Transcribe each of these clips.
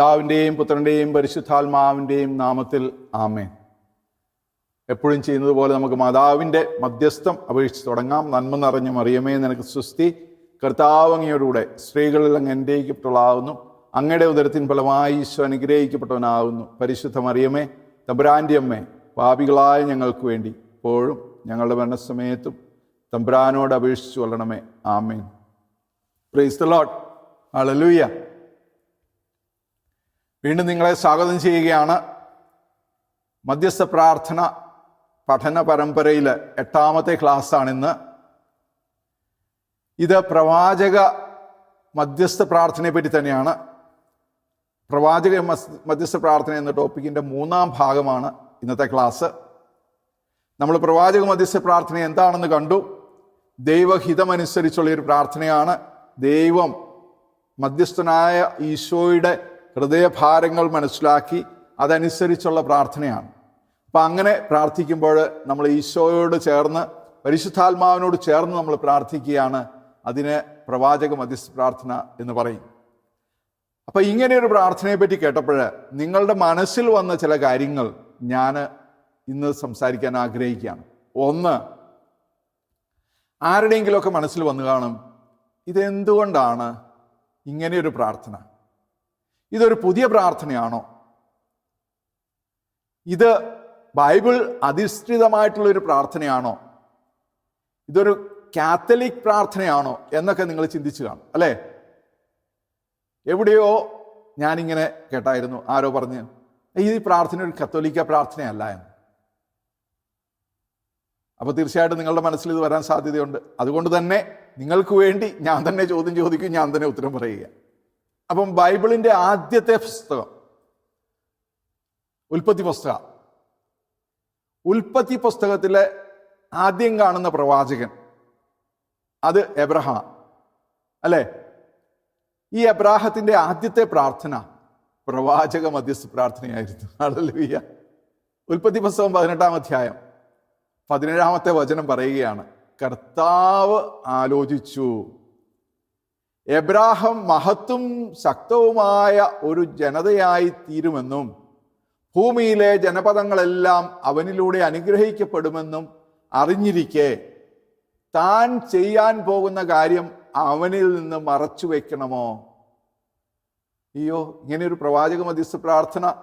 പിതാവിന്റെയും പുത്രന്റെയും പരിശുദ്ധാത്മാവിന്റെയും നാമത്തിൽ ആമേൻ. എപ്പോഴും ചെയ്യുന്നത് പോലെ നമുക്ക് മാതാവിന്റെ മധ്യസ്ഥം അപേക്ഷിച്ച് തുടങ്ങാം. നന്മ നിറഞ്ഞ മറിയമേ നിനക്ക് സുസ്തി കർത്താവ് സ്ത്രീകളിൽ അങ്ങ് അങ്ങയുടെ ഉദരത്തിൻ ഫലമായി ഈശോ അനുഗ്രഹിക്കപ്പെട്ടവനാകുന്നു പരിശുദ്ധ മറിയമേ തമ്പുരാന്റെ അമ്മേ പാപികളായ ഞങ്ങൾക്ക് വേണ്ടി ഇപ്പോഴും ഞങ്ങളുടെ മരണസമയത്തും തമ്പുരാനോട് അപേക്ഷിച്ചു കൊള്ളണമേ. ആമേൻ. പ്രൈസ് ദ ലോട്ട് ഹല്ലേലൂയ വീണ്ടും നിങ്ങളെ സ്വാഗതം ചെയ്യുകയാണ്. മധ്യസ്ഥ പ്രാർത്ഥന പഠന പരമ്പരയിൽ എട്ടാമത്തെ ക്ലാസ്സാണിന്ന്. ഇത് പ്രവാചക മധ്യസ്ഥ പ്രാർത്ഥനയെ പറ്റി തന്നെയാണ്. പ്രവാചക മധ്യസ്ഥ പ്രാർത്ഥന എന്ന ടോപ്പിക്കിന്റെ മൂന്നാം ഭാഗമാണ് ഇന്നത്തെ ക്ലാസ്. നമ്മൾ പ്രവാചക മധ്യസ്ഥ പ്രാർത്ഥന എന്താണെന്ന് കണ്ടു. ദൈവഹിതമനുസരിച്ചുള്ള ഒരു പ്രാർത്ഥനയാണ്. ദൈവം മധ്യസ്ഥനായ ഈശോയുടെ ഹൃദയഭാരങ്ങൾ മനസ്സിലാക്കി അതനുസരിച്ചുള്ള പ്രാർത്ഥനയാണ്. അപ്പം അങ്ങനെ പ്രാർത്ഥിക്കുമ്പോൾ നമ്മൾ ഈശോയോട് ചേർന്ന് പരിശുദ്ധാത്മാവിനോട് ചേർന്ന് നമ്മൾ പ്രാർത്ഥിക്കുകയാണ് അതിന് പ്രവാചക മധ്യസ്ഥ പ്രാർത്ഥന എന്ന് പറയും. അപ്പം ഇങ്ങനെ ഒരു പ്രാർത്ഥനയെ പറ്റി കേട്ടപ്പോൾ നിങ്ങളുടെ മനസ്സിൽ വന്ന ചില കാര്യങ്ങൾ ഞാൻ ഇന്ന് സംസാരിക്കാൻ ആഗ്രഹിക്കുകയാണ്. ഒന്ന് ആരുടെയെങ്കിലുമൊക്കെ മനസ്സിൽ വന്നു കാണും ഇതെന്തുകൊണ്ടാണ് ഇങ്ങനെയൊരു പ്രാർത്ഥന? ഇതൊരു പുതിയ പ്രാർത്ഥനയാണോ? ഇത് ബൈബിൾ അധിഷ്ഠിതമായിട്ടുള്ള ഒരു പ്രാർത്ഥനയാണോ? ഇതൊരു കാത്തലിക് പ്രാർത്ഥനയാണോ എന്നൊക്കെ നിങ്ങൾ ചിന്തിച്ചു കാണും അല്ലേ? എവിടെയോ ഞാനിങ്ങനെ കേട്ടായിരുന്നു ആരോ പറഞ്ഞ് ഈ പ്രാർത്ഥന ഒരു കത്തോലിക്ക പ്രാർത്ഥനയല്ല എന്ന്. അപ്പോൾ തീർച്ചയായിട്ടും നിങ്ങളുടെ മനസ്സിൽ ഇത് വരാൻ സാധ്യതയുണ്ട്. അതുകൊണ്ട് തന്നെ നിങ്ങൾക്ക് വേണ്ടി ഞാൻ തന്നെ ചോദ്യം ചോദിക്കും ഞാൻ തന്നെ ഉത്തരം പറയുക. അപ്പം ബൈബിളിന്റെ ആദ്യത്തെ പുസ്തകം. ഉൽപ്പത്തി പുസ്തകം. ഉൽപ്പത്തി പുസ്തകത്തിലെ ആദ്യം കാണുന്ന പ്രവാചകൻ അത് എബ്രഹാം. അല്ലേ? ഈ എബ്രാഹത്തിന്റെ ആദ്യത്തെ പ്രാർത്ഥന പ്രവാചക മധ്യസ്ഥ പ്രാർത്ഥനയായിരുന്നു. ഹല്ലേലൂയ. ഉൽപ്പത്തി പുസ്തകം പതിനെട്ടാം അധ്യായം പതിനേഴാമത്തെ വചനം പറയുകയാണ് കർത്താവ് ആലോചിച്ചു എബ്രാഹം മഹത്തും ശക്തവുമായ ഒരു ജനതയായി തീരുമെന്നും ഭൂമിയിലെ ജനപദങ്ങളെല്ലാം അവനിലൂടെ അനുഗ്രഹിക്കപ്പെടുമെന്നും അറിഞ്ഞിരിക്കെ താൻ ചെയ്യാൻ പോകുന്ന കാര്യം അവനിൽ നിന്ന് മറച്ചു വയ്ക്കണമോ അയ്യോ ഇങ്ങനെ ഒരു പ്രവാചക മധ്യസ്ഥ പ്രാർത്ഥന.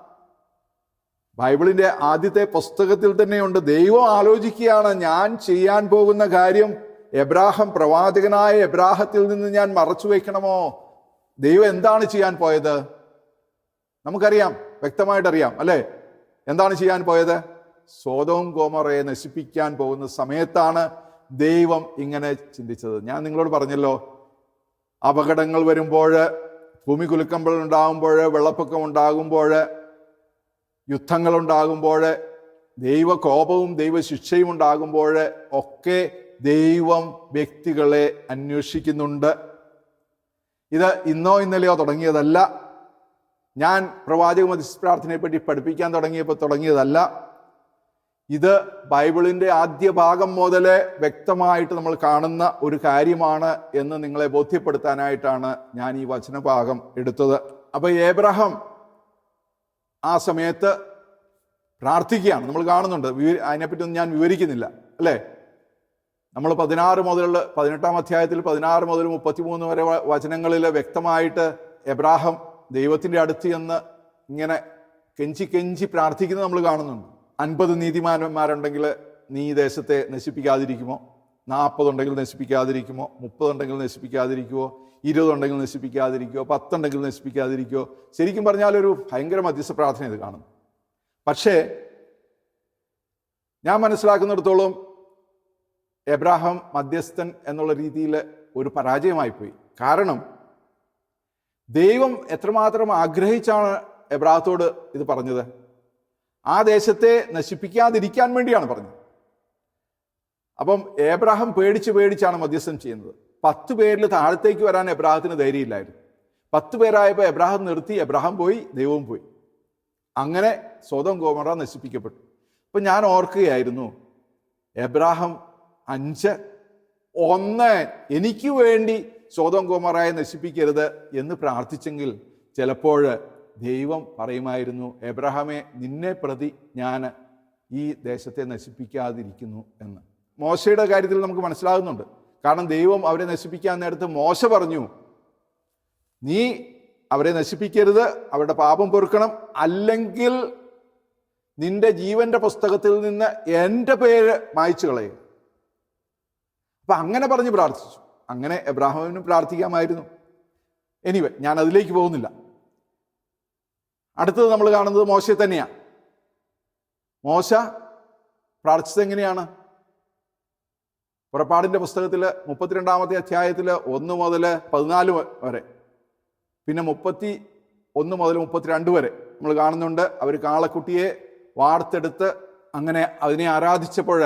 ബൈബിളിന്റെ ആദ്യത്തെ പുസ്തകത്തിൽ തന്നെയുണ്ട്. ദൈവം ആലോചിക്കുകയാണ് ഞാൻ ചെയ്യാൻ പോകുന്ന കാര്യം എബ്രാഹം പ്രവാചകനായ എബ്രാഹത്തിൽ നിന്ന് ഞാൻ മറച്ചു വയ്ക്കണമോ? ദൈവം എന്താണ് ചെയ്യാൻ പോയത്? നമുക്കറിയാം വ്യക്തമായിട്ട് അറിയാം അല്ലേ? എന്താണ് ചെയ്യാൻ പോയത്? സ്വതവും കോമറയെ നശിപ്പിക്കാൻ പോകുന്ന സമയത്താണ് ദൈവം ഇങ്ങനെ ചിന്തിച്ചത്. ഞാൻ നിങ്ങളോട് പറഞ്ഞല്ലോ അപകടങ്ങൾ വരുമ്പോൾ ഭൂമി കുലുക്കമ്പൾ ഉണ്ടാകുമ്പോൾ വെള്ളപ്പൊക്കം ഉണ്ടാകുമ്പോൾ യുദ്ധങ്ങൾ ഉണ്ടാകുമ്പോൾ ദൈവകോപവും ദൈവശിക്ഷയും ഉണ്ടാകുമ്പോൾ ഒക്കെ ദൈവം വ്യക്തികളെ അന്വേഷിക്കുന്നുണ്ട്. ഇത് ഇന്നോ ഇന്നലെയോ തുടങ്ങിയതല്ല. ഞാൻ പ്രവാചക മധ്യസ്ഥ പ്രാർത്ഥനയെ പറ്റി പഠിപ്പിക്കാൻ തുടങ്ങിയപ്പോൾ തുടങ്ങിയതല്ല. ഇത് ബൈബിളിന്റെ ആദ്യ ഭാഗം മുതലേ വ്യക്തമായിട്ട് നമ്മൾ കാണുന്ന ഒരു കാര്യമാണ് എന്ന് നിങ്ങളെ ബോധ്യപ്പെടുത്താനായിട്ടാണ് ഞാൻ ഈ വചനഭാഗം എടുത്തത്. അപ്പോൾ ഏബ്രഹാം ആ സമയത്ത് പ്രാർത്ഥിക്കുകയാണ്. നമ്മൾ കാണുന്നുണ്ട്. അതിനെപ്പറ്റി ഒന്നും ഞാൻ വിവരിക്കുന്നില്ല. അല്ലേ? നമ്മൾ പതിനാറ് മുതലുള്ള പതിനെട്ടാം അധ്യായത്തിൽ പതിനാറ് മുതൽ മുപ്പത്തിമൂന്ന് വരെ വചനങ്ങളിൽ വ്യക്തമായിട്ട് എബ്രാഹം ദൈവത്തിന്റെ അടുത്ത് ചെന്ന് ഇങ്ങനെ കെഞ്ചി കെഞ്ചി പ്രാർത്ഥിക്കുന്നത് നമ്മൾ കാണുന്നുണ്ട്. അൻപത് നീതിമാന്മാരുണ്ടെങ്കിൽ നീ ഈ ദേശത്തെ നശിപ്പിക്കാതിരിക്കുമോ? നാൽപ്പതുണ്ടെങ്കിൽ നശിപ്പിക്കാതിരിക്കുമോ? മുപ്പതുണ്ടെങ്കിൽ നശിപ്പിക്കാതിരിക്കുമോ? ഇരുപതുണ്ടെങ്കിൽ നശിപ്പിക്കാതിരിക്കുമോ? പത്തുണ്ടെങ്കിൽ നശിപ്പിക്കാതിരിക്കുമോ? ശരിക്കും പറഞ്ഞാൽ ഒരു ഭയങ്കര മധ്യസ്ഥ പ്രാർത്ഥന ഇത് കാണുന്നു. പക്ഷേ ഞാൻ മനസ്സിലാക്കുന്നിടത്തോളം എബ്രാഹാം മധ്യസ്ഥൻ എന്നുള്ള രീതിയിൽ ഒരു പരാജയമായി പോയി കാരണം ദൈവം എത്രമാത്രം ആഗ്രഹിച്ചാണ് എബ്രാഹത്തോട് ഇത് പറഞ്ഞത്? ആ ദേശത്തെ നശിപ്പിക്കാതിരിക്കാൻ വേണ്ടിയാണ് പറഞ്ഞത്. അപ്പം എബ്രാഹം പേടിച്ച് പേടിച്ചാണ് മധ്യസ്ഥം ചെയ്യുന്നത്. പത്ത് പേരിൽ താഴത്തേക്ക് വരാൻ എബ്രാഹത്തിന് ധൈര്യമില്ലായിരുന്നു. പത്ത് പേരായപ്പോൾ എബ്രാഹം നിർത്തി എബ്രാഹം പോയി ദൈവവും പോയി. അങ്ങനെ സ്വതം ഗോമറ നശിപ്പിക്കപ്പെട്ടു. അപ്പം ഞാൻ ഓർക്കുകയായിരുന്നു എബ്രാഹാം അഞ്ച്. ഒന്ന് എനിക്ക് വേണ്ടി സ്വതം കുമാറായി നശിപ്പിക്കരുത് എന്ന് പ്രാർത്ഥിച്ചെങ്കിൽ ചിലപ്പോൾ ദൈവം പറയുമായിരുന്നു എബ്രഹാമെ നിന്നെ പ്രതി ഞാൻ ഈ ദേശത്തെ നശിപ്പിക്കാതിരിക്കുന്നു എന്ന്. മോശയുടെ കാര്യത്തിൽ നമുക്ക് മനസ്സിലാകുന്നുണ്ട്. കാരണം ദൈവം അവരെ നശിപ്പിക്കാൻ നേരത്ത് മോശ പറഞ്ഞു നീ അവരെ നശിപ്പിക്കരുത് അവരുടെ പാപം പൊറുക്കണം. അല്ലെങ്കിൽ നിന്റെ ജീവന്റെ പുസ്തകത്തിൽ നിന്ന് എന്റെ പേര് മായ്ച്ചു കളയും. അപ്പൊ അങ്ങനെ പറഞ്ഞ് പ്രാർത്ഥിച്ചു. അങ്ങനെ എബ്രാഹിമിനും പ്രാർത്ഥിക്കാമായിരുന്നു. എനിവേ ഞാൻ അതിലേക്ക് പോകുന്നില്ല. അടുത്തത് നമ്മൾ കാണുന്നത് മോശയെ തന്നെയാണ് മോശ പ്രാർത്ഥിച്ചത് എങ്ങനെയാണ്? പുറപ്പാടിന്റെ പുസ്തകത്തിൽ മുപ്പത്തിരണ്ടാമത്തെ അധ്യായത്തിൽ ഒന്ന് മുതൽ പതിനാല് വരെ. പിന്നെ മുപ്പത്തി ഒന്ന് മുതൽ മുപ്പത്തിരണ്ട് വരെ നമ്മൾ കാണുന്നുണ്ട്. അവർ കാളക്കുട്ടിയെ വാർത്തെടുത്ത് അങ്ങനെ അതിനെ ആരാധിച്ചപ്പോൾ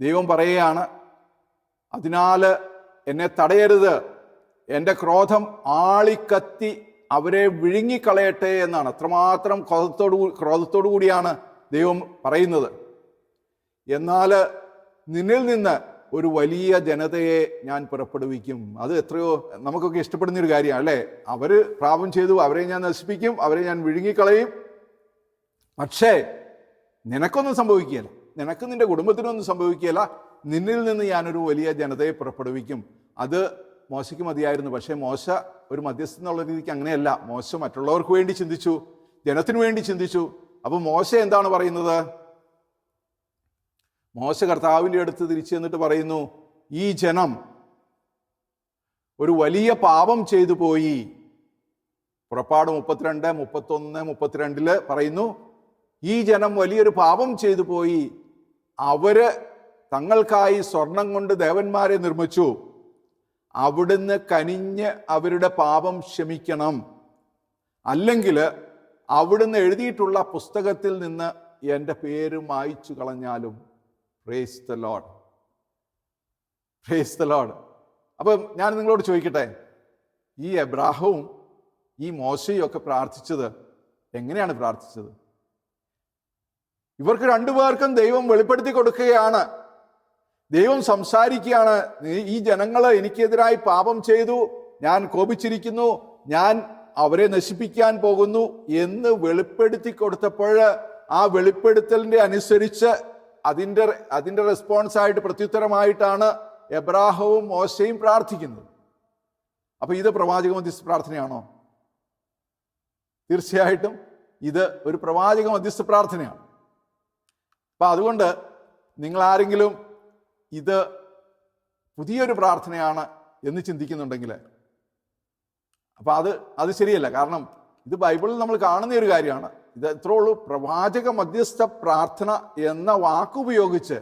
ദൈവം പറയുകയാണ് അതിനാൽ എന്നെ തടയരുത്. എന്റെ ക്രോധം ആളിക്കത്തി അവരെ വിഴുങ്ങിക്കളയട്ടെ എന്നാണ്. അത്രമാത്രം ക്രോധത്തോടു ക്രോധത്തോടു കൂടിയാണ് ദൈവം പറയുന്നത്. എന്നാൽ നിന്നിൽ നിന്ന് ഒരു വലിയ ജനതയെ ഞാൻ പുറപ്പെടുവിക്കും. അത് എത്രയോ നമുക്കൊക്കെ ഇഷ്ടപ്പെടുന്ന ഒരു കാര്യമാണ് അല്ലേ? അവർ പ്രാപം ചെയ്തു അവരെ ഞാൻ നശിപ്പിക്കും അവരെ ഞാൻ വിഴുങ്ങിക്കളയും. പക്ഷേ നിനക്കൊന്നും സംഭവിക്കുകയില്ല. നിനക്ക് നിന്റെ കുടുംബത്തിനൊന്നും സംഭവിക്കുകയില്ല. നിന്നിൽ നിന്ന് ഞാനൊരു വലിയ ജനതയെ പുറപ്പെടുവിക്കും. അത് മോശയ്ക്ക് മതിയായിരുന്നു. പക്ഷേ മോശ ഒരു മധ്യസ്ഥ എന്നുള്ള രീതിക്ക് അങ്ങനെയല്ല. മോശ മറ്റുള്ളവർക്ക് വേണ്ടി ചിന്തിച്ചു. ജനത്തിനു വേണ്ടി ചിന്തിച്ചു. അപ്പോൾ മോശ എന്താണ് പറയുന്നത്? മോശ കർത്താവിന്റെ അടുത്ത് തിരിച്ചു ചെന്നിട്ട് പറയുന്നു ഈ ജനം ഒരു വലിയ പാപം ചെയ്തു പോയി. പുറപ്പാട് മുപ്പത്തിരണ്ട് മുപ്പത്തൊന്ന് മുപ്പത്തിരണ്ടിൽ പറയുന്നു ഈ ജനം വലിയൊരു പാപം ചെയ്തു പോയി. അവർ തങ്ങൾക്കായി സ്വർണം കൊണ്ട് ദേവന്മാരെ നിർമ്മിച്ചു. അവിടുന്ന് കനിഞ്ഞ് അവരുടെ പാപം ക്ഷമിക്കണം. അല്ലെങ്കിൽ അവിടുന്ന് എഴുതിയിട്ടുള്ള പുസ്തകത്തിൽ നിന്ന് എന്റെ പേര് മായ്ച്ചു കളഞ്ഞാലും praise the lord praise the lord അപ്പം ഞാൻ നിങ്ങളോട് ചോദിക്കട്ടെ ഈ എബ്രാഹവും ഈ മോശയും ഒക്കെ പ്രാർത്ഥിച്ചത് എങ്ങനെയാണ് പ്രാർത്ഥിച്ചത്? ഇവർക്ക് രണ്ടുപേർക്കും ദൈവം വെളിപ്പെടുത്തി കൊടുക്കുകയാണ്. ദൈവം സംസാരിക്കുകയാണ്. ഈ ജനങ്ങൾ എനിക്കെതിരായി പാപം ചെയ്തു. ഞാൻ കോപിച്ചിരിക്കുന്നു. ഞാൻ അവരെ നശിപ്പിക്കാൻ പോകുന്നു എന്ന് വെളിപ്പെടുത്തി കൊടുത്തപ്പോൾ ആ വെളിപ്പെടുത്തലിന്റെ അനുസരിച്ച് അതിന്റെ അതിന്റെ റെസ്പോൺസായിട്ട് പ്രത്യുത്തരമായിട്ടാണ് എബ്രാഹവും മോശയും പ്രാർത്ഥിക്കുന്നത്. അപ്പോൾ ഇത് പ്രവാചക മധ്യസ്ഥ പ്രാർത്ഥനയാണോ? തീർച്ചയായിട്ടും ഇത് ഒരു പ്രവാചക മധ്യസ്ഥ പ്രാർത്ഥനയാണ്. അപ്പൊ അതുകൊണ്ട് നിങ്ങളാരെങ്കിലും ഇത് പുതിയൊരു പ്രാർത്ഥനയാണ് എന്ന് ചിന്തിക്കുന്നുണ്ടെങ്കിൽ അപ്പോൾ അത് അത് ശരിയല്ല. കാരണം ഇത് ബൈബിളിൽ നമ്മൾ കാണുന്ന ഒരു കാര്യമാണ്. ഇത് എത്ര ഉള്ളൂ? പ്രവാചക മധ്യസ്ഥ പ്രാർത്ഥന എന്ന വാക്കുപയോഗിച്ച്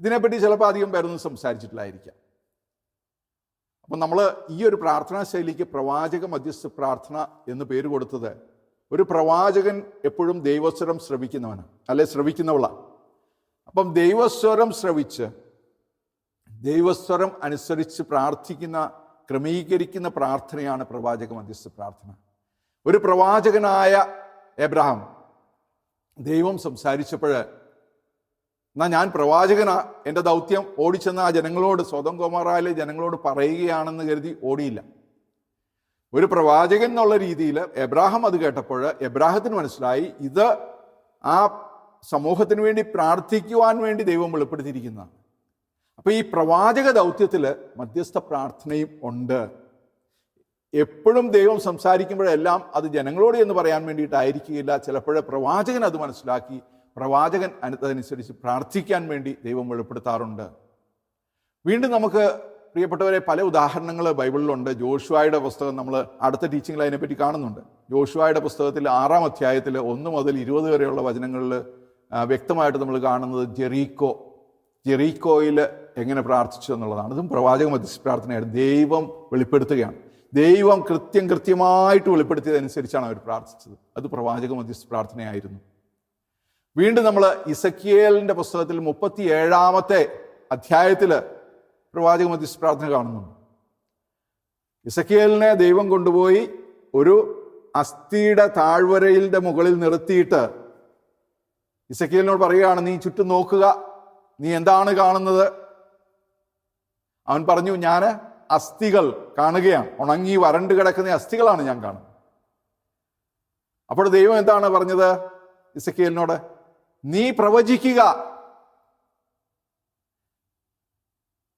ഇതിനെപ്പറ്റി ചിലപ്പോൾ അധികം പേരൊന്നും സംസാരിച്ചിട്ടില്ലായിരിക്കാം. അപ്പം നമ്മൾ ഈ ഒരു പ്രാർത്ഥനാ ശൈലിക്ക് പ്രവാചക മധ്യസ്ഥ പ്രാർത്ഥന എന്ന് പേര് കൊടുത്തത് ഒരു പ്രവാചകൻ എപ്പോഴും ദൈവസ്വരം ശ്രവിക്കുന്നവനാണ് അല്ലെ ശ്രവിക്കുന്നവളാണ് അപ്പം ദൈവസ്വരം ശ്രവിച്ച് ദൈവസ്വരം അനുസരിച്ച് പ്രാർത്ഥിക്കുന്ന ക്രമീകരിക്കുന്ന പ്രാർത്ഥനയാണ് പ്രവാചക മധ്യസ്ഥ പ്രാർത്ഥന. ഒരു പ്രവാചകനായ എബ്രഹാം ദൈവം സംസാരിച്ചപ്പോൾ എന്നാൽ ഞാൻ പ്രവാചകനാ എന്റെ ദൗത്യം ഓടിച്ചെന്ന ആ ജനങ്ങളോട് സ്വതം കുമാറായാലെ ജനങ്ങളോട് പറയുകയാണെന്ന് കരുതി ഓടിയില്ല. ഒരു പ്രവാചകൻ എന്നുള്ള രീതിയിൽ എബ്രാഹം അത് കേട്ടപ്പോൾ എബ്രാഹത്തിന് മനസ്സിലായി ഇത് ആ സമൂഹത്തിന് വേണ്ടി പ്രാർത്ഥിക്കുവാൻ വേണ്ടി ദൈവം വെളിപ്പെടുത്തിയിരിക്കുന്നതാണ്. അപ്പോൾ ഈ പ്രവാചക ദൗത്യത്തിൽ മധ്യസ്ഥ പ്രാർത്ഥനയും ഉണ്ട്. എപ്പോഴും ദൈവം സംസാരിക്കുമ്പോഴെല്ലാം അത് ജനങ്ങളോട് എന്ന് പറയാൻ വേണ്ടിയിട്ടായിരിക്കില്ല ചിലപ്പോൾ പ്രവാചകൻ അത് മനസ്സിലാക്കി പ്രവാചകൻ അതനുസരിച്ച് പ്രാർത്ഥിക്കാൻ വേണ്ടി ദൈവം വെളിപ്പെടുത്താറുണ്ട്. വീണ്ടും നമുക്ക് പ്രിയപ്പെട്ടവരെ പല ഉദാഹരണങ്ങൾ ബൈബിളിലുണ്ട്. ജോഷുവായുടെ പുസ്തകം നമ്മൾ അടുത്ത ടീച്ചിങ്ങിൽ അതിനെപ്പറ്റി കാണുന്നുണ്ട്. ജോഷുവായുടെ പുസ്തകത്തിൽ ആറാം അധ്യായത്തിൽ ഒന്ന് മുതൽ ഇരുപത് വരെയുള്ള വചനങ്ങളിൽ വ്യക്തമായിട്ട് നമ്മൾ കാണുന്നത് ജെറീക്കോ ജെറീക്കോയിൽ എങ്ങനെ പ്രാർത്ഥിച്ചു എന്നുള്ളതാണ്. ഇതും പ്രവാചക മധ്യസ്ഥ പ്രാർത്ഥനയായിട്ട് ദൈവം വെളിപ്പെടുത്തുകയാണ്. ദൈവം കൃത്യം കൃത്യമായിട്ട് വെളിപ്പെടുത്തിയതനുസരിച്ചാണ് അവർ പ്രാർത്ഥിച്ചത്. അത് പ്രവാചക മധ്യസ്ഥ പ്രാർത്ഥനയായിരുന്നു. വീണ്ടും നമ്മൾ ഇസക്കിയേലിന്റെ പുസ്തകത്തിൽ മുപ്പത്തി ഏഴാമത്തെ അധ്യായത്തിൽ പ്രവാചക മധ്യസ്ഥ പ്രാർത്ഥന കാണുന്നുണ്ട് ഇസക്കിയേലിനെ ദൈവം കൊണ്ടുപോയി ഒരു അസ്ഥിയുടെ താഴ്വരയിലെ മുകളിൽ നിർത്തിയിട്ട് ഇസക്കിയേലിനോട് പറയുകയാണ് നീ ചുറ്റും നോക്കുക. നീ എന്താണ് കാണുന്നത്? അവൻ പറഞ്ഞു ഞാൻ അസ്ഥികൾ കാണുകയാണ്. ഉണങ്ങി വരണ്ട് കിടക്കുന്ന അസ്ഥികളാണ് ഞാൻ കാണുന്നത്. അപ്പോൾ ദൈവം എന്താണ് പറഞ്ഞത് ഇസക്കിയലിനോട് നീ പ്രവചിക്കുക.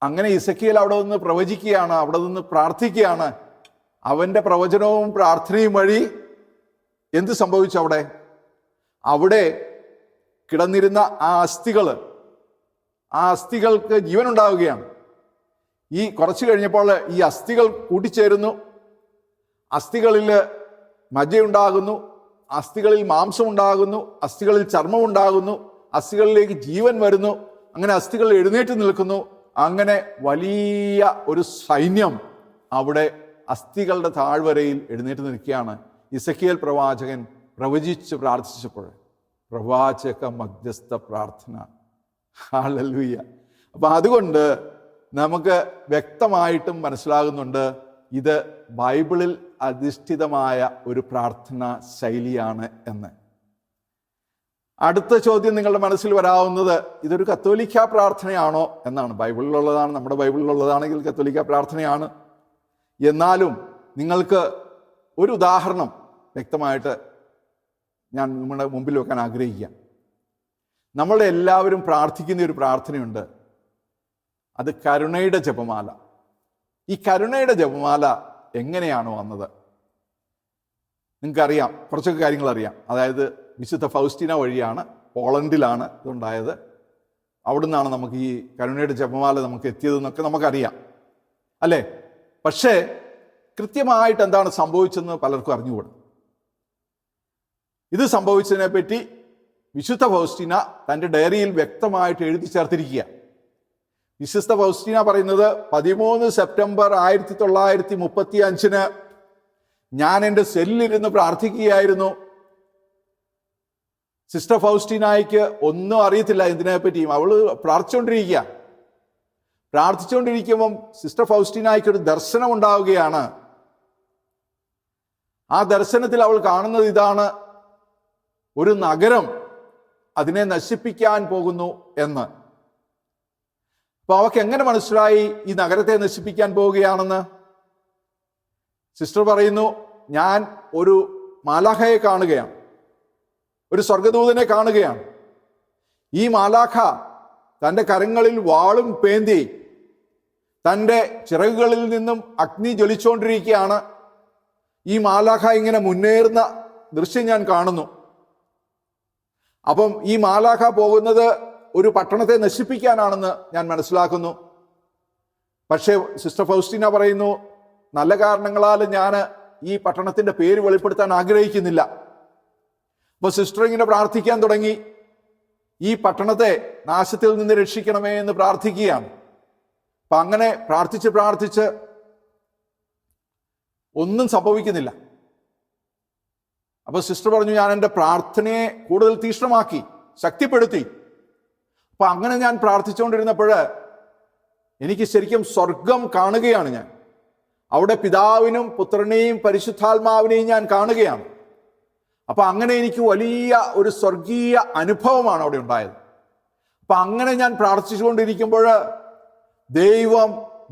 അങ്ങനെ ഇസക്കിയൽ അവിടെ നിന്ന് പ്രവചിക്കുകയാണ് അവിടെ നിന്ന് പ്രാർത്ഥിക്കുകയാണ്. അവന്റെ പ്രവചനവും പ്രാർത്ഥനയും വഴി എന്ത് സംഭവിച്ചു അവിടെ? അവിടെ കിടന്നിരുന്ന ആ അസ്ഥികൾ ആ അസ്ഥികൾക്ക് ജീവൻ ഉണ്ടാവുകയാണ് ഈ കുറച്ച് കഴിഞ്ഞപ്പോൾ ഈ അസ്ഥികൾ കൂട്ടിച്ചേരുന്നു. അസ്ഥികളിൽ മജ്ജയുണ്ടാകുന്നു അസ്ഥികളിൽ മാംസം ഉണ്ടാകുന്നു അസ്ഥികളിൽ ചർമ്മം ഉണ്ടാകുന്നു അസ്ഥികളിലേക്ക് ജീവൻ വരുന്നു. അങ്ങനെ അസ്ഥികൾ എഴുന്നേറ്റ് നിൽക്കുന്നു. അങ്ങനെ വലിയ ഒരു സൈന്യം അവിടെ അസ്ഥികളുടെ താഴ്വരയിൽ എഴുന്നേറ്റ് നിൽക്കുകയാണ്. ഇസക്കിയൽ പ്രവാചകൻ പ്രവചിച്ച് പ്രാർത്ഥിച്ചപ്പോൾ പ്രവാചക മധ്യസ്ഥ പ്രാർത്ഥന. ഹാലലൂയ അപ്പം അതുകൊണ്ട് നമുക്ക് വ്യക്തമായിട്ടും മനസ്സിലാകുന്നുണ്ട് ഇത് ബൈബിളിൽ അധിഷ്ഠിതമായ ഒരു പ്രാർത്ഥനാ ശൈലിയാണ് എന്ന്. അടുത്ത ചോദ്യം നിങ്ങളുടെ മനസ്സിൽ വരാവുന്നത് ഇതൊരു കത്തോലിക്ക പ്രാർത്ഥനയാണോ എന്നാണ്. ബൈബിളിലുള്ളതാണ് നമ്മുടെ ബൈബിളിലുള്ളതാണെങ്കിൽ കത്തോലിക്ക പ്രാർത്ഥനയാണ്. എന്നാലും നിങ്ങൾക്ക് ഒരു ഉദാഹരണം വ്യക്തമായിട്ട് ഞാൻ നിങ്ങളുടെ മുമ്പിൽ വെക്കാൻ ആഗ്രഹിക്കുക നമ്മൾ എല്ലാവരും പ്രാർത്ഥിക്കുന്ന ഒരു പ്രാർത്ഥനയുണ്ട്. അത് കരുണയുടെ ജപമാല. ഈ കരുണയുടെ ജപമാല എങ്ങനെയാണ് വന്നത്? നിങ്ങൾക്കറിയാം കുറച്ചൊക്കെ കാര്യങ്ങൾ അറിയാം അതായത് വിശുദ്ധ ഫൗസ്റ്റിന വഴിയാണ് പോളണ്ടിലാണ് ഇതുണ്ടായത്. അവിടുന്നാണ് നമുക്ക് ഈ കരുണയുടെ ജപമാല നമുക്ക് എത്തിയതെന്നൊക്കെ നമുക്കറിയാം. അല്ലേ? പക്ഷേ കൃത്യമായിട്ട് എന്താണ് സംഭവിച്ചതെന്ന് പലർക്കും അറിഞ്ഞുകൂടും. ഇത് സംഭവിച്ചതിനെ പറ്റി വിശുദ്ധ ഫൗസ്റ്റിന തന്റെ ഡയറിയിൽ വ്യക്തമായിട്ട് എഴുതി ചേർത്തിരിക്കുക. വിശുദ്ധ ഫൗസ്റ്റിന പറയുന്നത് പതിമൂന്ന് സെപ്റ്റംബർ ആയിരത്തി തൊള്ളായിരത്തി മുപ്പത്തി അഞ്ചിന് ഞാൻ എന്റെ സെല്ലിലിരുന്ന് പ്രാർത്ഥിക്കുകയായിരുന്നു. സിസ്റ്റർ ഫൗസ്റ്റീനായിക്ക് ഒന്നും അറിയത്തില്ല ഇതിനെപ്പറ്റിയും അവൾ പ്രാർത്ഥിച്ചുകൊണ്ടിരിക്കുക. പ്രാർത്ഥിച്ചുകൊണ്ടിരിക്കുമ്പം സിസ്റ്റർ ഫൗസ്റ്റീനായിക്ക് ഒരു ദർശനം ഉണ്ടാവുകയാണ് ആ ദർശനത്തിൽ അവൾ കാണുന്നത് ഇതാണ് ഒരു നഗരം അതിനെ നശിപ്പിക്കാൻ പോകുന്നു എന്ന്. അപ്പൊ അവക്ക് എങ്ങനെ മനസ്സിലായി ഈ നഗരത്തെ നശിപ്പിക്കാൻ പോവുകയാണെന്ന് സിസ്റ്റർ പറയുന്നു ഞാൻ ഒരു മാലാഖയെ കാണുകയാണ്. ഒരു സ്വർഗദൂതനെ കാണുകയാണ്. ഈ മാലാഖ തന്റെ കരങ്ങളിൽ വാളും പേന്തി തന്റെ ചിറകുകളിൽ നിന്നും അഗ്നി ജ്വലിച്ചുകൊണ്ടിരിക്കുകയാണ് ഈ മാലാഖ ഇങ്ങനെ മുന്നേറുന്ന ദൃശ്യം ഞാൻ കാണുന്നു. അപ്പം ഈ മാലാഖ പോകുന്നത് ഒരു പട്ടണത്തെ നശിപ്പിക്കാനാണെന്ന് ഞാൻ മനസ്സിലാക്കുന്നു. പക്ഷേ സിസ്റ്റർ ഫൗസ്റ്റിന പറയുന്നു നല്ല കാരണങ്ങളാൽ ഞാൻ ഈ പട്ടണത്തിന്റെ പേര് വെളിപ്പെടുത്താൻ ആഗ്രഹിക്കുന്നില്ല. അപ്പൊ സിസ്റ്റർ ഇങ്ങനെ പ്രാർത്ഥിക്കാൻ തുടങ്ങി. ഈ പട്ടണത്തെ നാശത്തിൽ നിന്ന് രക്ഷിക്കണമേ എന്ന് പ്രാർത്ഥിക്കുകയാണ്. അപ്പൊ അങ്ങനെ പ്രാർത്ഥിച്ച് പ്രാർത്ഥിച്ച് ഒന്നും സംഭവിക്കുന്നില്ല. അപ്പോൾ സിസ്റ്റർ പറഞ്ഞു ഞാൻ എന്റെ പ്രാർത്ഥനയെ കൂടുതൽ തീഷ്ണമാക്കി ശക്തിപ്പെടുത്തി. അപ്പൊ അങ്ങനെ ഞാൻ പ്രാർത്ഥിച്ചുകൊണ്ടിരുന്നപ്പോൾ എനിക്ക് ശരിക്കും സ്വർഗം കാണുകയാണ് ഞാൻ. അവിടെ പിതാവിനും പുത്രനെയും പരിശുദ്ധാത്മാവിനെയും ഞാൻ കാണുകയാണ്. അപ്പൊ അങ്ങനെ എനിക്ക് വലിയ ഒരു സ്വർഗീയ അനുഭവമാണ് അവിടെ ഉണ്ടായത്. അപ്പൊ അങ്ങനെ ഞാൻ പ്രാർത്ഥിച്ചുകൊണ്ടിരിക്കുമ്പോൾ ദൈവം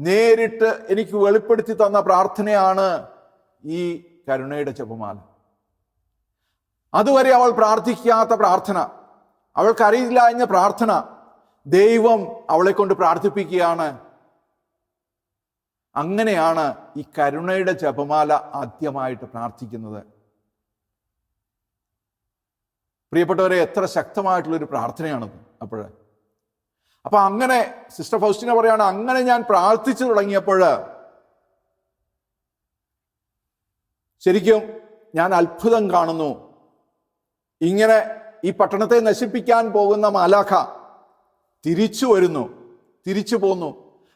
നേരിട്ട് എനിക്ക് വെളിപ്പെടുത്തി തന്ന പ്രാർത്ഥനയാണ് ഈ കരുണയുടെ ജപമാല അതുവരെ അവൾ പ്രാർത്ഥിക്കാത്ത പ്രാർത്ഥന അവൾക്കറിയില്ല എന്ന പ്രാർത്ഥന ദൈവം അവളെ കൊണ്ട് പ്രാർത്ഥിപ്പിക്കുകയാണ്. അങ്ങനെയാണ് ഈ കരുണയുടെ ജപമാല ആദ്യമായിട്ട് പ്രാർത്ഥിക്കുന്നത്. പ്രിയപ്പെട്ടവരെ എത്ര ശക്തമായിട്ടുള്ളൊരു പ്രാർത്ഥനയാണത് അപ്പോഴ് അപ്പൊ അങ്ങനെ സിസ്റ്റർ ഫൗസ്റ്റിന പറയാണ് അങ്ങനെ ഞാൻ പ്രാർത്ഥിച്ചു തുടങ്ങിയപ്പോൾ ശരിക്കും ഞാൻ അത്ഭുതം കാണുന്നു. ഇങ്ങനെ ഈ പട്ടണത്തെ നശിപ്പിക്കാൻ പോകുന്ന മാലാഖ തിരിച്ചു വരുന്നു തിരിച്ചു പോന്നു.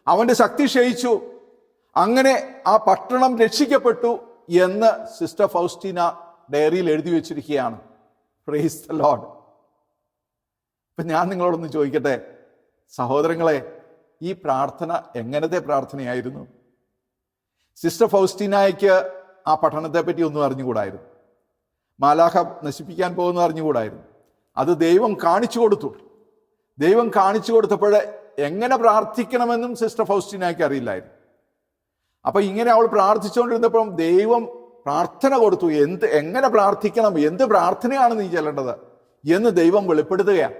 അവന്റെ ശക്തി ക്ഷയിച്ചു. അങ്ങനെ ആ പട്ടണം രക്ഷിക്കപ്പെട്ടു എന്ന് സിസ്റ്റർ ഫൗസ്റ്റിന ഡയറിയിൽ എഴുതി വെച്ചിരിക്കുകയാണ്. പ്രൈസ് ദ ലോഡ് ഇപ്പം ഞാൻ നിങ്ങളോടൊന്ന് ചോദിക്കട്ടെ? സഹോദരങ്ങളെ ഈ പ്രാർത്ഥന എങ്ങനത്തെ പ്രാർത്ഥനയായിരുന്നു? സിസ്റ്റർ ഫൗസ്റ്റീനായ്ക്ക് ആ പഠനത്തെ പറ്റി ഒന്നും അറിഞ്ഞുകൂടായിരുന്നു. മാലാഹ നശിപ്പിക്കാൻ പോകുന്നു അറിഞ്ഞുകൂടായിരുന്നു. അത് ദൈവം കാണിച്ചു കൊടുത്തു. ദൈവം കാണിച്ചു കൊടുത്തപ്പോൾ എങ്ങനെ പ്രാർത്ഥിക്കണമെന്നും സിസ്റ്റർ ഫൗസ്റ്റീനായ്ക്ക് അറിയില്ലായിരുന്നു. അപ്പം ഇങ്ങനെ അവൾ പ്രാർത്ഥിച്ചുകൊണ്ടിരുന്നപ്പം ദൈവം പ്രാർത്ഥന കൊടുത്തു. എന്ത് എങ്ങനെ പ്രാർത്ഥിക്കണം? എന്ത് പ്രാർത്ഥനയാണ് നീ ചെല്ലേണ്ടത്? എന്ന് ദൈവം വെളിപ്പെടുത്തുകയാണ്.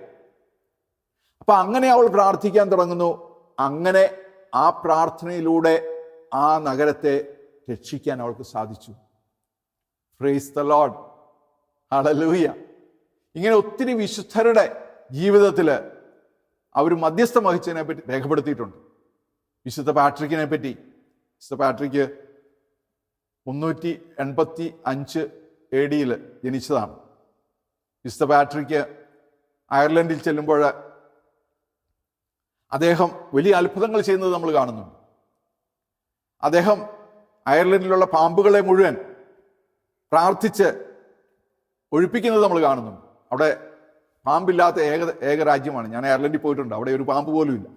അപ്പൊ അങ്ങനെ അവൾ പ്രാർത്ഥിക്കാൻ തുടങ്ങുന്നു. അങ്ങനെ ആ പ്രാർത്ഥനയിലൂടെ ആ നഗരത്തെ രക്ഷിക്കാൻ അവൾക്ക് സാധിച്ചു. ഫ്രേസ് ദ ലോഡ് അളലൂയ ഇങ്ങനെ ഒത്തിരി വിശുദ്ധരുടെ ജീവിതത്തിൽ അവർ മധ്യസ്ഥം വഹിച്ചതിനെ പറ്റി രേഖപ്പെടുത്തിയിട്ടുണ്ട്. വിശുദ്ധ പാട്രിക്കിനെ പറ്റി വിശുദ്ധ പാട്രിക്ക് മുന്നൂറ്റി എൺപത്തി അഞ്ച് എ ഡിയിൽ ജനിച്ചതാണ്. വിശുദ്ധ പാട്രിക്ക് അയർലൻഡിൽ ചെല്ലുമ്പോൾ അദ്ദേഹം വലിയ അത്ഭുതങ്ങൾ ചെയ്യുന്നത് നമ്മൾ കാണുന്നുണ്ട് അദ്ദേഹം അയർലൻഡിലുള്ള പാമ്പുകളെ മുഴുവൻ പ്രാർത്ഥിച്ച് ഒഴിപ്പിക്കുന്നത് നമ്മൾ കാണുന്നുണ്ട് അവിടെ പാമ്പില്ലാത്ത ഏക ഏക രാജ്യമാണ്. ഞാൻ അയർലൻഡിൽ പോയിട്ടുണ്ട്. അവിടെ ഒരു പാമ്പ് പോലും ഇല്ല.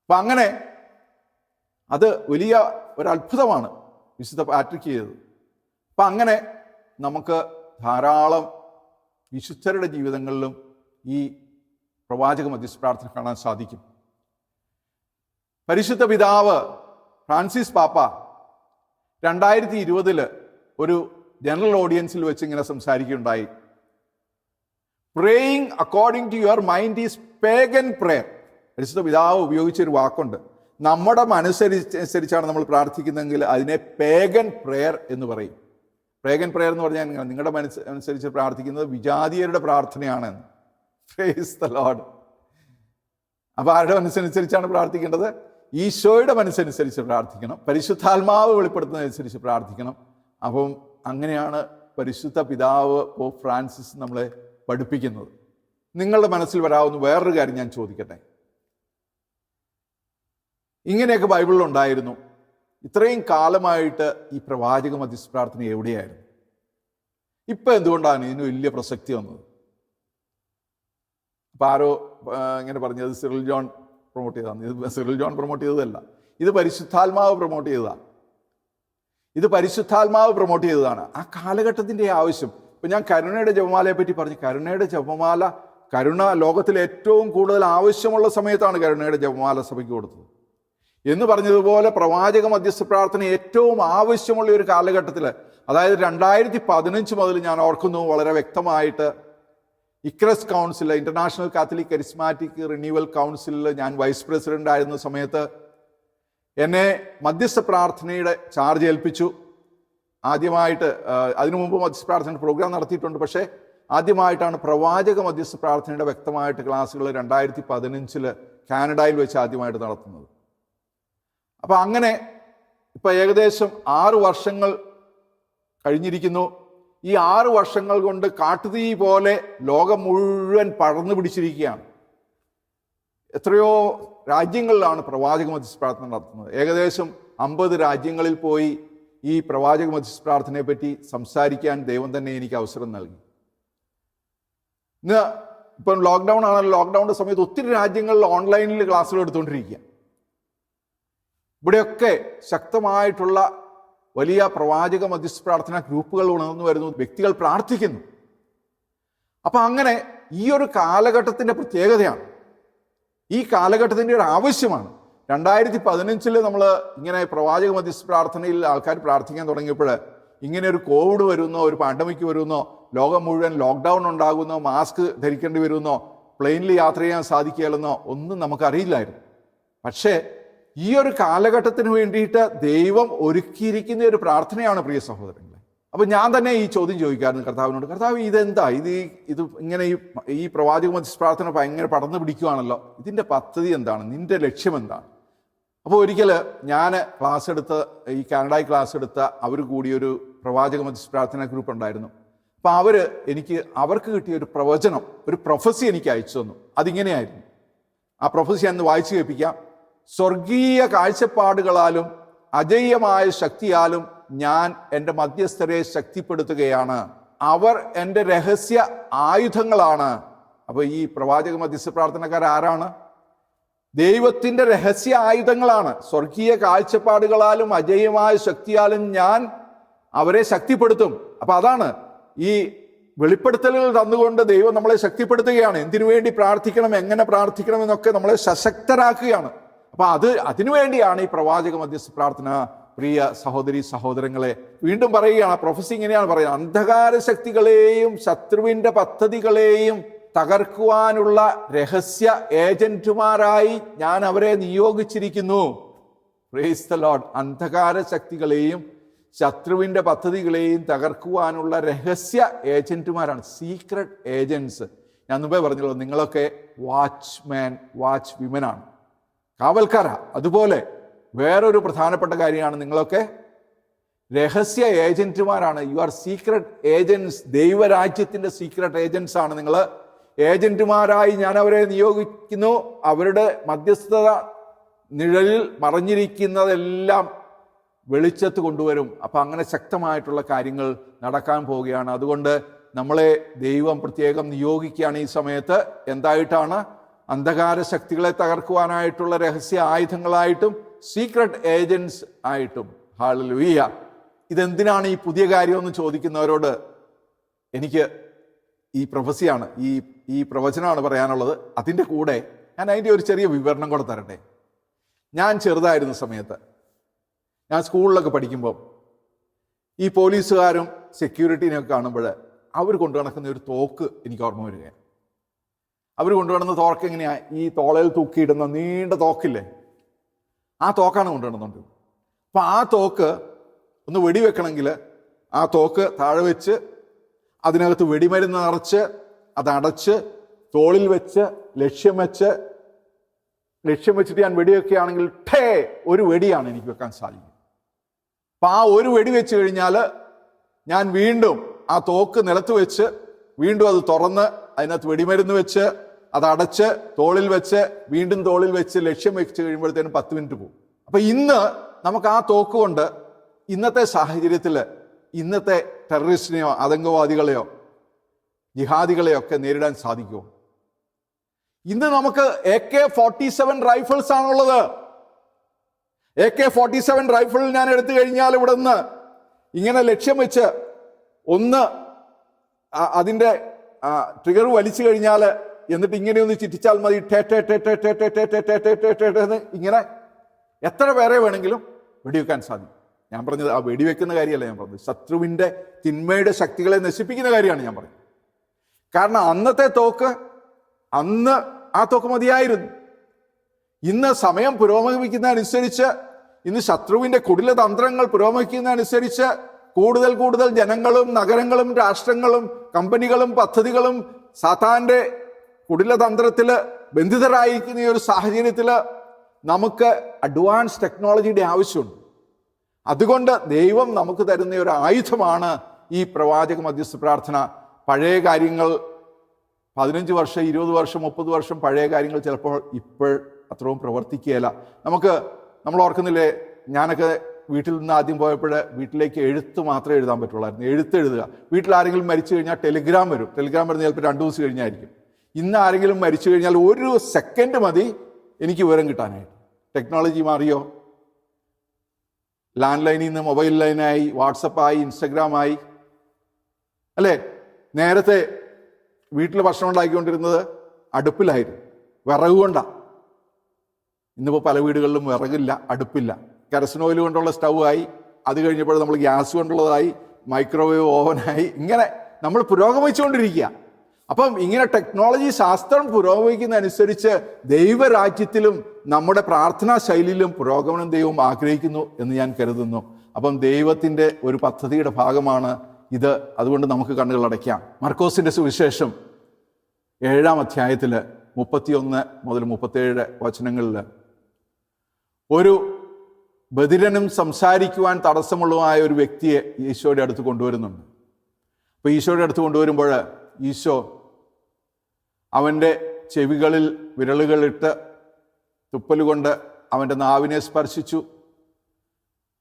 അപ്പം അങ്ങനെ അത് വലിയ ഒരു അത്ഭുതമാണ്. വിശുദ്ധ പാട്രിക് ചെയ്തത്. അപ്പം അങ്ങനെ നമുക്ക് ധാരാളം വിശുദ്ധരുടെ ജീവിതങ്ങളിലും ഈ പ്രവാചക മധ്യസ്ഥ പ്രാർത്ഥന കാണാൻ സാധിക്കും. പരിശുദ്ധ പിതാവ് ഫ്രാൻസിസ് പാപ്പ രണ്ടായിരത്തി ഇരുപതിൽ ഒരു ജനറൽ ഓഡിയൻസിൽ വെച്ച് ഇങ്ങനെ സംസാരിക്കുകയുണ്ടായി. Praying according to your mind is pagan prayer പരിശുദ്ധ പിതാവ് ഉപയോഗിച്ചൊരു വാക്കുണ്ട്. നമ്മുടെ മനസ്സരിച്ച് അനുസരിച്ചാണ് നമ്മൾ പ്രാർത്ഥിക്കുന്നതെങ്കിൽ അതിനെ പേഗൻ പ്രെയർ എന്ന് പറയും. പേഗൻ പ്രെയർ എന്ന് പറഞ്ഞാൽ നിങ്ങളുടെ മനസ്സ് അനുസരിച്ച് പ്രാർത്ഥിക്കുന്നത് വിജാതീയരുടെ പ്രാർത്ഥനയാണ്. ഫേസ് ദ ലോഡ് അപ്പോൾ ആരുടെ മനസ്സനുസരിച്ചാണ് പ്രാർത്ഥിക്കേണ്ടത്? ഈശോയുടെ മനസ്സനുസരിച്ച് പ്രാർത്ഥിക്കണം. പരിശുദ്ധാത്മാവ് വെളിപ്പെടുത്തുന്നതനുസരിച്ച് പ്രാർത്ഥിക്കണം. അപ്പം അങ്ങനെയാണ് പരിശുദ്ധ പിതാവ് പോ ഫ്രാൻസിസ് നമ്മളെ പഠിപ്പിക്കുന്നത്. നിങ്ങളുടെ മനസ്സിൽ വരാവുന്ന വേറൊരു കാര്യം ഞാൻ ചോദിക്കട്ടെ? ഇങ്ങനെയൊക്കെ ബൈബിളിൽ ഉണ്ടായിരുന്നു ഇത്രയും കാലമായിട്ട് ഈ പ്രവാചക മധ്യസ്ഥപ്രാർത്ഥന എവിടെയായിരുന്നു? ഇപ്പൊ എന്തുകൊണ്ടാണ് ഇതിന് വലിയ പ്രസക്തി വന്നത്? അപ്പൊ ആരോ ഇങ്ങനെ പറഞ്ഞത് സിറിൽ ജോൺ പ്രൊമോട്ട് ചെയ്തതാണ്. ഇത് സിറിൽ ജോൺ പ്രൊമോട്ട് ചെയ്തതല്ല. ഇത് പരിശുദ്ധാത്മാവ് പ്രൊമോട്ട് ചെയ്തതാണ്. ഇത് പരിശുദ്ധാത്മാവ് പ്രൊമോട്ട് ചെയ്തതാണ്. ആ കാലഘട്ടത്തിന്റെ ആവശ്യം. ഇപ്പൊ ഞാൻ കരുണയുടെ ജപമാലയെ പറ്റി പറഞ്ഞു. കരുണയുടെ ജപമാല കരുണ ലോകത്തിൽ ഏറ്റവും കൂടുതൽ ആവശ്യമുള്ള സമയത്താണ് കരുണയുടെ ജപമാല സഭയ്ക്ക് കൊടുത്തത്. എന്ന് പറഞ്ഞതുപോലെ പ്രവാചക മധ്യസ്ഥ പ്രാർത്ഥന ഏറ്റവും ആവശ്യമുള്ള ഒരു കാലഘട്ടത്തിൽ അതായത് രണ്ടായിരത്തി പതിനഞ്ച് മുതൽ ഞാൻ ഓർക്കുന്നു വളരെ വ്യക്തമായിട്ട് ICCRS council international catholic charismatic renewal കൗൺസിലിൽ ഞാൻ വൈസ് പ്രസിഡന്റ് ആയിരുന്ന സമയത്ത് എന്നെ മധ്യസ്ഥ പ്രാർത്ഥനയുടെ ചാർജ് ഏൽപ്പിച്ചു. ആദ്യമായിട്ട് അതിനു മുമ്പ് മധ്യസ്ഥ പ്രാർത്ഥന പ്രോഗ്രാം നടത്തിയിട്ടുണ്ട്. പക്ഷേ ആദ്യമായിട്ടാണ് പ്രവാചക മധ്യസ്ഥ പ്രാർത്ഥനയുടെ വ്യക്തമായിട്ട് ക്ലാസ്സുകൾ രണ്ടായിരത്തി പതിനഞ്ചിൽ കാനഡയിൽ വെച്ച് ആദ്യമായിട്ട് നടത്തുന്നത്. അപ്പൊ അങ്ങനെ ഇപ്പൊ ഏകദേശം ആറു വർഷങ്ങൾ കഴിഞ്ഞിരിക്കുന്നു. ഈ ആറ് വർഷങ്ങൾ കൊണ്ട് കാട്ടുതീ പോലെ ലോകം മുഴുവൻ പടർന്നു പിടിച്ചിരിക്കുകയാണ്. എത്രയോ രാജ്യങ്ങളിലാണ് പ്രവാചക മധ്യസ്ഥ പ്രാർത്ഥന നടത്തുന്നത്. ഏകദേശം അമ്പത് രാജ്യങ്ങളിൽ പോയി ഈ പ്രവാചക മധ്യസ്ഥ പ്രാർത്ഥനയെ പറ്റി സംസാരിക്കാൻ ദൈവം തന്നെ എനിക്ക് അവസരം നൽകി. ഇന്ന് ഇപ്പം ലോക്ക്ഡൗൺ ആണല്ലോ. ലോക്ക്ഡൗണിന്റെ സമയത്ത് ഒത്തിരി രാജ്യങ്ങളിൽ ഓൺലൈനിൽ ക്ലാസ്സുകൾ എടുത്തുകൊണ്ടിരിക്കുക. ഇവിടെയൊക്കെ ശക്തമായിട്ടുള്ള വലിയ പ്രവാചക മധ്യസ്ഥ പ്രാർത്ഥന ഗ്രൂപ്പുകൾ ഉണർന്നു വരുന്നു വ്യക്തികൾ പ്രാർത്ഥിക്കുന്നു. അപ്പൊ അങ്ങനെ ഈ ഒരു കാലഘട്ടത്തിന്റെ പ്രത്യേകതയാണ്. ഈ കാലഘട്ടത്തിന്റെ ഒരു ആവശ്യമാണ്. രണ്ടായിരത്തി പതിനഞ്ചിൽ നമ്മൾ ഇങ്ങനെ പ്രവാചക മധ്യസ്ഥ പ്രാർത്ഥനയിൽ ആൾക്കാർ പ്രാർത്ഥിക്കാൻ തുടങ്ങിയപ്പോൾ ഇങ്ങനെ ഒരു കോവിഡ് വരുന്നോ ഒരു പാൻഡമിക് വരുന്നോ ലോകം മുഴുവൻ ലോക്ക്ഡൗൺ ഉണ്ടാകുന്നോ മാസ്ക് ധരിക്കേണ്ടി വരുന്നോ പ്ലെയിനിൽ യാത്ര ചെയ്യാൻ സാധിക്കുകയല്ലെന്നോ ഒന്നും നമുക്കറിയില്ലായിരുന്നു. പക്ഷേ ഈ ഒരു കാലഘട്ടത്തിന് വേണ്ടിയിട്ട് ദൈവം ഒരുക്കിയിരിക്കുന്ന ഒരു പ്രാർത്ഥനയാണ് പ്രിയ സഹോദരങ്ങളെ. അപ്പോൾ ഞാൻ തന്നെ ഈ ചോദ്യം ചോദിക്കാറുണ്ട് കർത്താവിനോട്. കർത്താവ് ഇതെന്താ? ഇത് ഇത് ഇങ്ങനെ ഈ ഈ പ്രവാചക മധ്യസ്ഥ പ്രാർത്ഥന ഭയങ്കര പടർന്നു പിടിക്കുകയാണല്ലോ ഇതിന്റെ പദ്ധതി എന്താണ്? നിന്റെ ലക്ഷ്യം എന്താണ്? അപ്പോൾ ഒരിക്കൽ ഞാൻ ക്ലാസ് എടുത്ത് ഈ കാനഡായി ക്ലാസ് എടുത്ത അവർ കൂടിയൊരു പ്രവാചക മധ്യസ്ഥ പ്രാർത്ഥന ഗ്രൂപ്പ് ഉണ്ടായിരുന്നു. അപ്പോൾ അവർ എനിക്ക് അവർക്ക് കിട്ടിയ ഒരു പ്രവചനം ഒരു പ്രൊഫസി എനിക്ക് അയച്ചു തന്നു. അതിങ്ങനെയായിരുന്നു. ആ പ്രൊഫസി ഞാൻ വായിച്ചു കേൾപ്പിക്കാം. സ്വർഗീയ കാഴ്ചപ്പാടുകളാലും അജയ്യമായ ശക്തിയാലും ഞാൻ എന്റെ മധ്യസ്ഥരെ ശക്തിപ്പെടുത്തുകയാണ്. അവർ എന്റെ രഹസ്യ ആയുധങ്ങളാണ്. അപ്പോൾ ഈ പ്രവാചക മധ്യസ്ഥ പ്രാർത്ഥനക്കാർ ആരാണ്? ദൈവത്തിന്റെ രഹസ്യ ആയുധങ്ങളാണ്. സ്വർഗീയ കാഴ്ചപ്പാടുകളാലും അജയ്യമായ ശക്തിയാലും ഞാൻ അവരെ ശക്തിപ്പെടുത്തും. അപ്പൊ അതാണ് ഈ വെളിപ്പെടുത്തലുകൾ തന്നുകൊണ്ട് ദൈവം നമ്മളെ ശക്തിപ്പെടുത്തുകയാണ്. എന്തിനു വേണ്ടി പ്രാർത്ഥിക്കണം എങ്ങനെ പ്രാർത്ഥിക്കണം എന്നൊക്കെ നമ്മളെ സശക്തരാക്കുകയാണ്. അപ്പൊ അത് അതിനുവേണ്ടിയാണ് ഈ പ്രവാചക മധ്യസ്ഥ പ്രാർത്ഥന പ്രിയ സഹോദരി സഹോദരങ്ങളെ വീണ്ടും പറയുകയാണ് പ്രൊഫസി ഇങ്ങനെയാണ് പറയുന്നത്. അന്ധകാര ശക്തികളെയും ശത്രുവിന്റെ പദ്ധതികളെയും തകർക്കുവാനുള്ള രഹസ്യ ഏജന്റുമാരായി ഞാൻ അവരെ നിയോഗിച്ചിരിക്കുന്നു. പ്രേസ് ദ ലോഡ് അന്ധകാര ശക്തികളെയും ശത്രുവിന്റെ പദ്ധതികളെയും തകർക്കുവാനുള്ള രഹസ്യ ഏജന്റുമാരാണ്. സീക്രട്ട് ഏജൻസ് ഞാൻ മുമ്പേ പറഞ്ഞല്ലോ നിങ്ങളൊക്കെ വാച്ച്മാൻ വാച്ച് വിമനാണ് കാവൽക്കാരാ അതുപോലെ വേറൊരു പ്രധാനപ്പെട്ട കാര്യമാണ് നിങ്ങളൊക്കെ. രഹസ്യ ഏജന്റുമാരാണ്. യു ആർ സീക്രട്ട് ഏജൻസ് ദൈവരാജ്യത്തിന്റെ സീക്രട്ട് ഏജൻസ് ആണ് നിങ്ങൾ ഏജന്റുമാരായി ഞാൻ അവരെ നിയോഗിക്കുന്നു. അവരുടെ മധ്യസ്ഥത നിഴലിൽ മറഞ്ഞിരിക്കുന്നതെല്ലാം വെളിച്ചത്ത് കൊണ്ടുവരും. അപ്പൊ അങ്ങനെ ശക്തമായിട്ടുള്ള കാര്യങ്ങൾ നടക്കാൻ പോവുകയാണ്. അതുകൊണ്ട് നമ്മളെ ദൈവം പ്രത്യേകം നിയോഗിക്കുകയാണ് ഈ സമയത്ത്. എന്തായിട്ടാണ്? അന്ധകാര ശക്തികളെ തകർക്കുവാനായിട്ടുള്ള രഹസ്യ ആയുധങ്ങളായിട്ടും സീക്രട്ട് ഏജൻസ് ആയിട്ടും. ഹാളലുയ്യ ഇതെന്തിനാണ് ഈ പുതിയ കാര്യമെന്ന് ചോദിക്കുന്നവരോട് എനിക്ക് ഈ പ്രൊഫസിയാണ് ഈ ഈ പ്രവചനമാണ് പറയാനുള്ളത്. അതിന്റെ കൂടെ ഞാൻ അതിന്റെ ഒരു ചെറിയ വിവരണം കൂടെ തരട്ടെ. ഞാൻ ചെറുതായിരുന്ന സമയത്ത് ഞാൻ സ്കൂളിലൊക്കെ പഠിക്കുമ്പോൾ ഈ പോലീസുകാരും സെക്യൂരിറ്റീനെയൊക്കെ കാണുമ്പോൾ അവർ കൊണ്ടു നടക്കുന്ന ഒരു തോക്ക് എനിക്ക് ഓർമ്മ വരികയാണ്. അവർ കൊണ്ടുവരുന്ന തോക്ക് എങ്ങനെയാ? ഈ തോളയിൽ തൂക്കിയിടുന്ന നീണ്ട തോക്കില്ലേ? ആ തോക്കാണ് കൊണ്ടുവരുന്നുണ്ട്. അപ്പം ആ തോക്ക് ഒന്ന് വെടിവെക്കണമെങ്കിൽ ആ തോക്ക് താഴെ വെച്ച് അതിനകത്ത് വെടിമരുന്ന് നിറച്ച് അതടച്ച് തോളിൽ വെച്ച് ലക്ഷ്യം വെച്ച് ലക്ഷ്യം വെച്ചിട്ട് ഞാൻ വെടിവെക്കുകയാണെങ്കിൽ ഠേ ഒരു വെടിയാണ് എനിക്ക് വെക്കാൻ സാധിക്കും. അപ്പൊ ആ ഒരു വെടി വെച്ച് കഴിഞ്ഞാൽ ഞാൻ വീണ്ടും ആ തോക്ക് നിലത്ത് വെച്ച് വീണ്ടും അത് തുറന്ന് അതിനകത്ത് വെടിമരുന്ന് വെച്ച് അത് അടച്ച് തോളിൽ വെച്ച് വീണ്ടും തോളിൽ വെച്ച് ലക്ഷ്യം വെച്ച് കഴിയുമ്പോഴത്തേനും പത്ത് മിനിറ്റ് പോകും. അപ്പൊ ഇന്ന് നമുക്ക് ആ തോക്ക് കൊണ്ട് ഇന്നത്തെ സാഹചര്യത്തിൽ ഇന്നത്തെ ടെററിസ്റ്റിനെയോ ആതങ്കവാദികളെയോ ജിഹാദികളെയോ ഒക്കെ നേരിടാൻ സാധിക്കുമോ? ഇന്ന് നമുക്ക് A K forty seven rifles ആണുള്ളത്. A K forty seven rifle ഞാൻ എടുത്തു കഴിഞ്ഞാൽ ഇവിടെ നിന്ന് ഇങ്ങനെ ലക്ഷ്യം വെച്ച് ഒന്ന് അതിന്റെ ട്രിഗർ വലിച്ചു കഴിഞ്ഞാൽ എന്നിട്ട് ഇങ്ങനെ ഒന്ന് ചിറ്റിച്ചാൽ മതി ഇങ്ങനെ എത്ര പേരെ വേണമെങ്കിലും വെടിവെക്കാൻ സാധിക്കും ഞാൻ പറഞ്ഞത് ആ വെടിവെക്കുന്ന കാര്യമല്ല ഞാൻ പറഞ്ഞത് ശത്രുവിന്റെ തിന്മയുടെ ശക്തികളെ നശിപ്പിക്കുന്ന കാര്യമാണ് ഞാൻ പറഞ്ഞത് കാരണം അന്നത്തെ തോക്ക് അന്ന് ആ തോക്ക് മതിയായിരുന്നു ഇന്ന് സമയം പുരോഗമിക്കുന്നതനുസരിച്ച് ഇന്ന് ശത്രുവിന്റെ കുടില തന്ത്രങ്ങൾ പുരോഗമിക്കുന്നതനുസരിച്ച് കൂടുതൽ കൂടുതൽ ജനങ്ങളും നഗരങ്ങളും രാഷ്ട്രങ്ങളും കമ്പനികളും പദ്ധതികളും സാത്താന്റെ കുടിലതന്ത്രത്തിൽ ബന്ധിതരായിരിക്കുന്ന ഈ ഒരു സാഹചര്യത്തിൽ നമുക്ക് അഡ്വാൻസ് ടെക്നോളജിയുടെ ആവശ്യമുണ്ട്. അതുകൊണ്ട് ദൈവം നമുക്ക് തരുന്ന ഒരു ആയുധമാണ് ഈ പ്രവാചക മധ്യസ്ഥ പ്രാർത്ഥന. പഴയ കാര്യങ്ങൾ പതിനഞ്ച് വർഷം ഇരുപത് വർഷം മുപ്പത് വർഷം പഴയ കാര്യങ്ങൾ ചിലപ്പോൾ ഇപ്പോൾ അത്രയും പ്രവർത്തിക്കുകയില്ല. നമുക്ക് നമ്മൾ ഓർക്കുന്നില്ലേ? ഞാനൊക്കെ വീട്ടിൽ നിന്ന് ആദ്യം പോയപ്പോൾ വീട്ടിലേക്ക് എഴുത്ത് മാത്രമേ എഴുതാൻ പറ്റുള്ളായിരുന്നു. എഴുത്ത് എഴുതുക. വീട്ടിൽ ആരെങ്കിലും മരിച്ചു കഴിഞ്ഞാൽ ടെലിഗ്രാം വരും. ടെലിഗ്രാം വരുന്ന ചിലപ്പോൾ രണ്ട് ദിവസം കഴിഞ്ഞായിരിക്കും. ഇന്ന് ആരെങ്കിലും മരിച്ചു കഴിഞ്ഞാൽ ഒരു സെക്കൻഡ് മതി എനിക്ക് വിവരം കിട്ടാനായിട്ട്. ടെക്നോളജി മാറിയോ? ലാൻഡ് ലൈനിൽ നിന്ന് മൊബൈൽ ലൈനായി വാട്സപ്പായി ഇൻസ്റ്റഗ്രാമായി അല്ലേ? നേരത്തെ വീട്ടിൽ ഭക്ഷണം ഉണ്ടാക്കിക്കൊണ്ടിരുന്നത് അടുപ്പിലായിരുന്നു. വിറക് കൊണ്ടാണ് ഇന്നിപ്പോൾ പല വീടുകളിലും വിറകില്ല അടുപ്പില്ല. കരസൻ ഓയിൽ കൊണ്ടുള്ള സ്റ്റൗ ആയി അത് കഴിഞ്ഞപ്പോൾ നമ്മൾ ഗ്യാസ് കൊണ്ടുള്ളതായി മൈക്രോവേവ് ഓവനായി. ഇങ്ങനെ നമ്മൾ പുരോഗമിച്ചുകൊണ്ടിരിക്കുക. അപ്പം ഇങ്ങനെ ടെക്നോളജി ശാസ്ത്രം പുരോഗമിക്കുന്നതനുസരിച്ച് ദൈവരാജ്യത്തിലും നമ്മുടെ പ്രാർത്ഥനാ ശൈലിയിലും പുരോഗമനം ദൈവം ആഗ്രഹിക്കുന്നു എന്ന് ഞാൻ കരുതുന്നു. അപ്പം ദൈവത്തിന്റെ ഒരു പദ്ധതിയുടെ ഭാഗമാണ് ഇത്. അതുകൊണ്ട് നമുക്ക് കണ്ണുകൾ അടയ്ക്കാം. മർക്കോസിന്റെ സുവിശേഷം ഏഴാം അധ്യായത്തിൽ മുപ്പത്തിയൊന്ന് മുതൽ മുപ്പത്തേഴ് വചനങ്ങളിൽ ഒരു ബദിരനും സംസാരിക്കുവാൻ തടസ്സമുള്ളതുമായ ഒരു വ്യക്തിയെ ഈശോയുടെ അടുത്ത് കൊണ്ടുവരുന്നുണ്ട്. അപ്പോൾ ഈശോയുടെ അടുത്ത് കൊണ്ടുവരുമ്പോൾ ഈശോ അവന്റെ ചെവികളിൽ വിരലുകളിട്ട് തുപ്പലുകൊണ്ട് അവന്റെ നാവിനെ സ്പർശിച്ചു.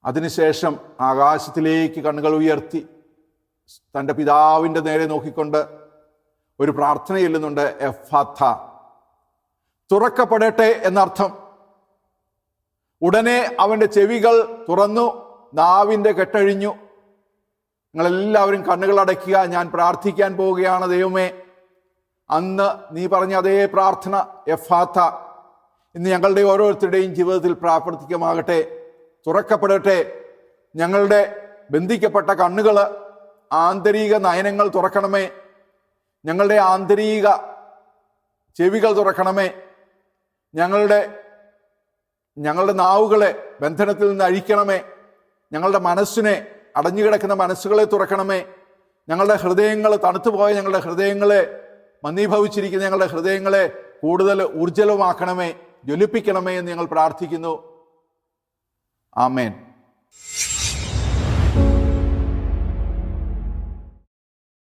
അതിനുശേഷം ആകാശത്തിലേക്ക് കണ്ണുകൾ ഉയർത്തി തന്റെ പിതാവിന്റെ നേരെ നോക്കിക്കൊണ്ട് ഒരു പ്രാർത്ഥന ചെല്ലുന്നുണ്ട് എഫാഥ. തുറക്കപ്പെടട്ടെ എന്നർത്ഥം. ഉടനെ അവന്റെ ചെവികൾ തുറന്നു നാവിന്റെ കെട്ടഴിഞ്ഞു. നിങ്ങളെല്ലാവരും കണ്ണുകൾ അടയ്ക്കുക ഞാൻ പ്രാർത്ഥിക്കാൻ പോവുകയാണ് ദൈവമേ. അന്ന് നീ പറഞ്ഞ അതേ പ്രാർത്ഥന എഫാത്ത. ഇന്ന് ഞങ്ങളുടെ ഓരോരുത്തരുടെയും ജീവിതത്തിൽ പ്രാവർത്തികമാകട്ടെ തുറക്കപ്പെടട്ടെ. ഞങ്ങളുടെ ബന്ധിക്കപ്പെട്ട കണ്ണുകൾ ആന്തരിക നയനങ്ങൾ തുറക്കണമേ. ഞങ്ങളുടെ ആന്തരിക ചെവികൾ തുറക്കണമേ. ഞങ്ങളുടെ ഞങ്ങളുടെ നാവുകളെ ബന്ധനത്തിൽ നിന്ന് അഴിക്കണമേ. ഞങ്ങളുടെ മനസ്സിനെ അടഞ്ഞുകിടക്കുന്ന മനസ്സുകളെ തുറക്കണമേ. ഞങ്ങളുടെ ഹൃദയങ്ങൾ തണുത്തുപോയ ഞങ്ങളുടെ ഹൃദയങ്ങളെ മന്ദീഭവിച്ചിരിക്കുന്ന ഞങ്ങളുടെ ഹൃദയങ്ങളെ കൂടുതൽ ഊർജലമാക്കണമേ ജ്വലിപ്പിക്കണമേ എന്ന് ഞങ്ങൾ പ്രാർത്ഥിക്കുന്നു. ആമേൻ.